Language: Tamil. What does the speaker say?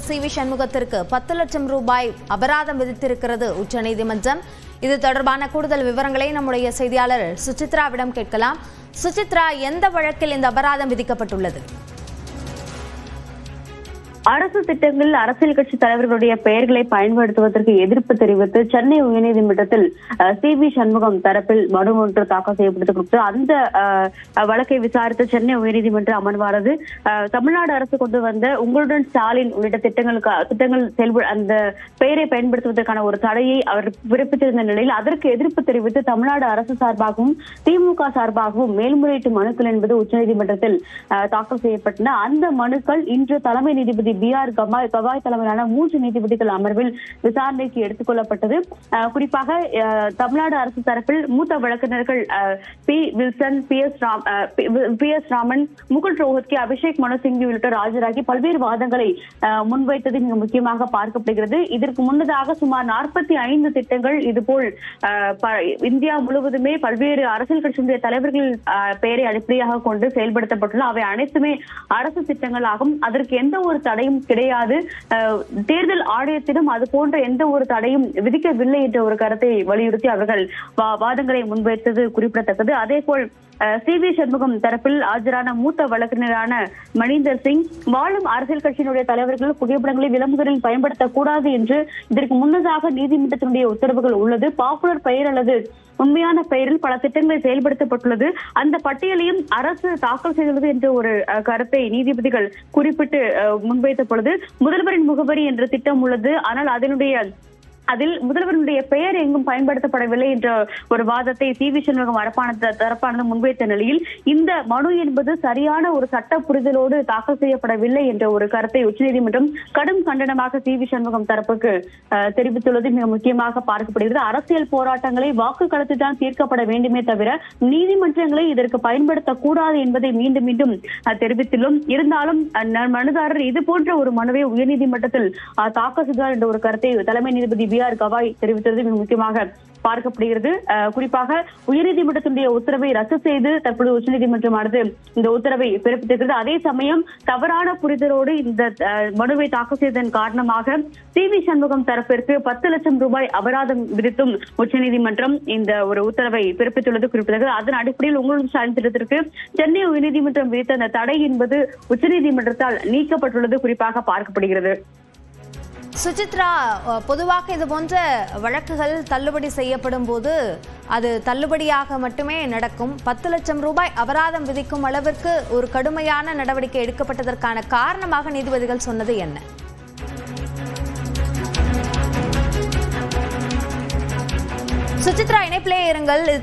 சி வி சண்முகத்திற்கு பத்து லட்சம் ரூபாய் அபராதம் விதித்திருக்கிறது உச்சநீதிமன்றம். இது தொடர்பான கூடுதல் விவரங்களை நம்முடைய செய்தியாளர் சுசித்ராவிடம் கேட்கலாம். சுசித்ரா எந்த வழக்கில் இந்த அபராதம் விதிக்கப்பட்டுள்ளது? அரசு திட்டங்களில் அரசியல் கட்சி தலைவர்களுடைய பெயர்களை பயன்படுத்துவதற்கு எதிர்ப்பு தெரிவித்து சென்னை உயர்நீதிமன்றத்தில் சி வி சண்முகம் தரப்பில் மனு ஒன்று தாக்கல் செய்யப்பட்டது அந்த வழக்கை விசாரித்த சென்னை உயர்நீதிமன்ற அமர்வானது தமிழ்நாடு அரசு கொண்டு வந்த உங்களுடன் ஸ்டாலின் உள்ளிட்ட திட்டங்களுக்கு திட்டங்கள் செயல்பட அந்த பெயரை பயன்படுத்துவதற்கான ஒரு தடையை அவர் பிறப்பித்திருந்த நிலையில் அதற்கு எதிர்ப்பு தெரிவித்து தமிழ்நாடு அரசு சார்பாகவும் திமுக சார்பாகவும் மேல்முறையீட்டு மனுக்கள் என்பது உச்சநீதிமன்றத்தில் அஹ், தாக்கல் செய்யப்பட்டன. அந்த மனுக்கள் இன்று தலைமை நீதிபதி நீதிபதி பி ஆர் கவாய் கவாய் தலைமையிலான மூன்று நீதிபதிகள் அமர்வில் விசாரணைக்கு எடுத்துக் கொள்ளப்பட்டது குறிப்பாக தமிழ்நாடு அரசு தரப்பில் மூத்த வழக்கறிஞர்கள் P. Wilson P. S. Ram P- S. Raman Mukul Rohatgi Abhishek Manu Singhvi உள்ளிட்டோர் ஆஜராகி பல்வேறு வாதங்களை முன்வைத்தது மிக முக்கியமாக பார்க்கப்படுகிறது. இதற்கு முன்னதாக சுமார் நாற்பத்தி ஐந்து திட்டங்கள் இதுபோல் இந்தியா முழுவதுமே பல்வேறு அரசியல் கட்சியினுடைய தலைவர்கள் பெயரை அடிப்படையாக கொண்டு செயல்படுத்தப்பட்டுள்ள அவை அனைத்துமே அரசு திட்டங்களாகும். அதற்கு எந்த ஒரு தடை தடையும் கிடையாது. தேர்தல் ஆணையத்திடம் அது போன்ற எந்த ஒரு தடையும் விதிக்கவில்லை என்ற ஒரு கருத்தை வலியுறுத்தி அவர்கள் வாதங்களை முன்வைத்தது குறிப்பிடத்தக்கது. அதே போல் சி வி சண்முகம் தரப்பில் ஆஜரான மூத்த வழக்கறிஞரான மணிந்தர் சிங் வாழும் அரசியல் கட்சியினுடைய தலைவர்கள் புகைப்படங்களை விளம்பரங்களில் பயன்படுத்தக்கூடாது என்று இதற்கு முன்னதாக நீதிமன்றத்தினுடைய உத்தரவுகள் உள்ளது. பாப்புலர் பெயர் அல்லது உண்மையான பெயரில் பல திட்டங்களை செயல்படுத்தப்பட்டுள்ளது. அந்த பட்டியலையும் அரசு தாக்கல் செய்துள்ளது என்ற ஒரு அஹ், கருத்தை நீதிபதிகள் குறிப்பிட்டு அஹ், முன்வைத்த பொழுது முதல்வரின் முகவரி என்ற திட்டம் உள்ளது. ஆனால் அதனுடைய அதில் முதல்வருடைய பெயர் எங்கும் பயன்படுத்தப்படவில்லை என்ற ஒரு வாதத்தை சி வி சண்முகம் அரப்பானது தரப்பானது முன்வைத்த நிலையில் இந்த மனு என்பது சரியான ஒரு சட்ட புரிதலோடு தாக்கல் செய்யப்படவில்லை என்ற ஒரு கருத்தை உச்சநீதிமன்றம் கடும் கண்டனமாக சி வி சண்முகம் தரப்புக்கு தெரிவித்துள்ளது. மிக முக்கியமாக பார்க்கப்படுகிறது. அரசியல் போராட்டங்களை வாக்கு களத்தில் தான் தீர்க்கப்பட வேண்டுமே தவிர நீதிமன்றங்களை இதற்கு பயன்படுத்தக்கூடாது என்பதை மீண்டும் மீண்டும் தெரிவித்துள்ளோம். இருந்தாலும் மனுதாரர் இது போன்ற ஒரு மனுவை உயர்நீதிமன்றத்தில் தாக்கல் செய்தார் என்ற ஒரு கருத்தை தலைமை நீதிபதி பி ஆர் கவாய் தெரிவித்தது மிக முக்கியமாக பார்க்கப்படுகிறது. குறிப்பாக உயர்நீதிமன்றத்தினுடைய உத்தரவை ரத்து செய்து தற்பொழுது உச்சநீதிமன்றமானது இந்த உத்தரவை பிறப்பித்திருக்கிறது. அதே சமயம் தவறான புரிதலோடு இந்த மனுவை தாக்கல் செய்ததன் காரணமாக சி வி சண்முகம் தரப்பிற்கு பத்து லட்சம் ரூபாய் அபராதம் விதித்தும் உச்சநீதிமன்றம் இந்த ஒரு உத்தரவை பிறப்பித்துள்ளது குறிப்பிட்டது அதன் அடிப்படையில் உங்களுடைய ஸ்டாலின் திட்டத்திற்கு சென்னை உயர்நீதிமன்றம் விதித்த அந்த தடை என்பது உச்சநீதிமன்றத்தால் நீக்கப்பட்டுள்ளது குறிப்பாக பார்க்கப்படுகிறது. சுசித்ரா பொதுவாக இது போன்ற வழக்குகள் தள்ளுபடி செய்யப்படும் போது அது தள்ளுபடியாக மட்டுமே நடக்கும். பத்து லட்சம் ரூபாய் அபராதம் விதிக்கும் அளவிற்கு ஒரு கடுமையான நடவடிக்கை எடுக்கப்பட்டதற்கான காரணமாக நீதிபதிகள் சொன்னது என்ன? சுசித்ரா இணைப்பிலே இருங்கள். இது